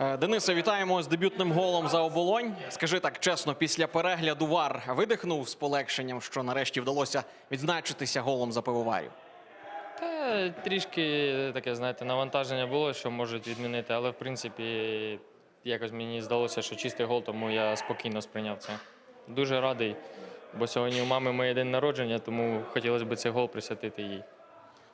Е, Денисе, вітаємо з дебютним голом за оболонь. Скажи так чесно, після перегляду вар видихнув з полегшенням, що нарешті вдалося відзначитися голом за пивоварів. Та трішки таке, знаєте, навантаження було, що можуть відмінити, але в принципі якось мені здалося, що чистий гол, тому я спокійно сприйняв це. Дуже радий, бо сьогодні у мами моє день народження, тому хотілося б цей гол присвятити їй.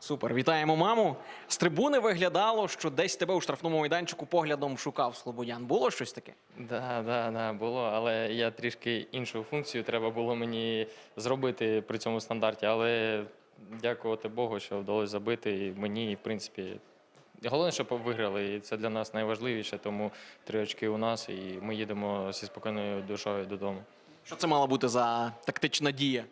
Супер, вітаємо маму. З трибуни виглядало, що десь тебе у штрафному майданчику поглядом шукав Слободян. Було щось таке? Да, да, да, було, але я трішки іншу функцію треба було мені зробити при цьому стандарті. Але дякувати Богу, що вдалося забити і мені, і в принципі. Головне, щоб виграли, і це для нас найважливіше, тому три очки у нас, і ми їдемо зі спокійною душою додому. Що це мала бути за тактична дія?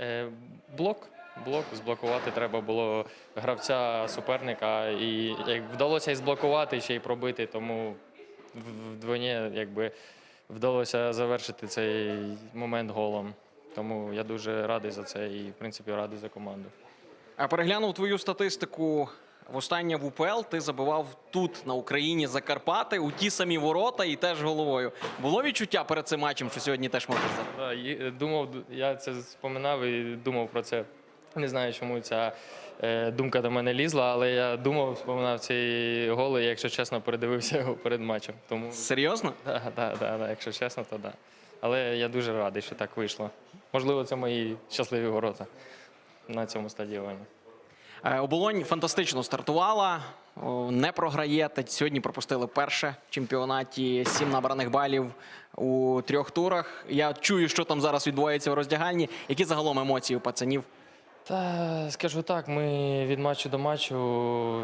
Е, блок. Блок зблокувати треба було гравця суперника, і як вдалося і зблокувати, ще й пробити, тому вдвоє якби вдалося завершити цей момент голом. Тому я дуже радий за це і, в принципі, радий за команду. А переглянув твою статистику. Востаннє в УПЛ ти забивав тут, на Україні, за Карпати, у ті самі ворота і теж головою. Було відчуття перед цим матчем, що сьогодні теж можеш забити? Думав, я це споминав і думав про це. Не знаю, чому ця е, думка до мене лізла, але я думав, споминав ці голи, якщо чесно, передивився його перед матчем. Тому Серйозно? Да, да, да, да, якщо чесно, то да. Але я дуже радий, що так вийшло. Можливо, це мої щасливі ворота на цьому стадіоні. Е, Оболонь фантастично стартувала, не програє. Та сьогодні пропустили перше в чемпіонаті сім набраних балів у трьох турах. Я чую, що там зараз відбувається в роздягальні. Які загалом емоції у пацанів? Та скажу так, ми від матчу до матчу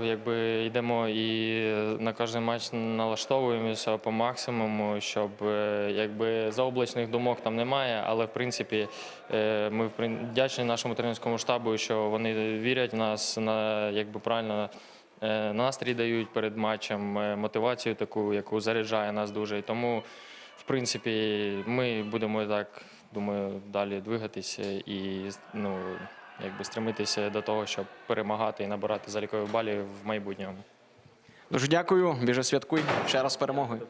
якби йдемо і на кожен матч налаштовуємося по максимуму, щоб е, якби заоблачних думок там немає. Але в принципі е, ми вдячні нашому тренерському штабу, що вони вірять в нас на якби правильно. е, Настрій дають перед матчем, мотивацію таку, яку заряджає нас дуже. І тому, в принципі, ми будемо так, думаю, далі двигатися і ну, якби стремитися до того, щоб перемагати і набирати залікові балі в майбутньому. Дуже дякую. Біже святкуй ще раз перемогою.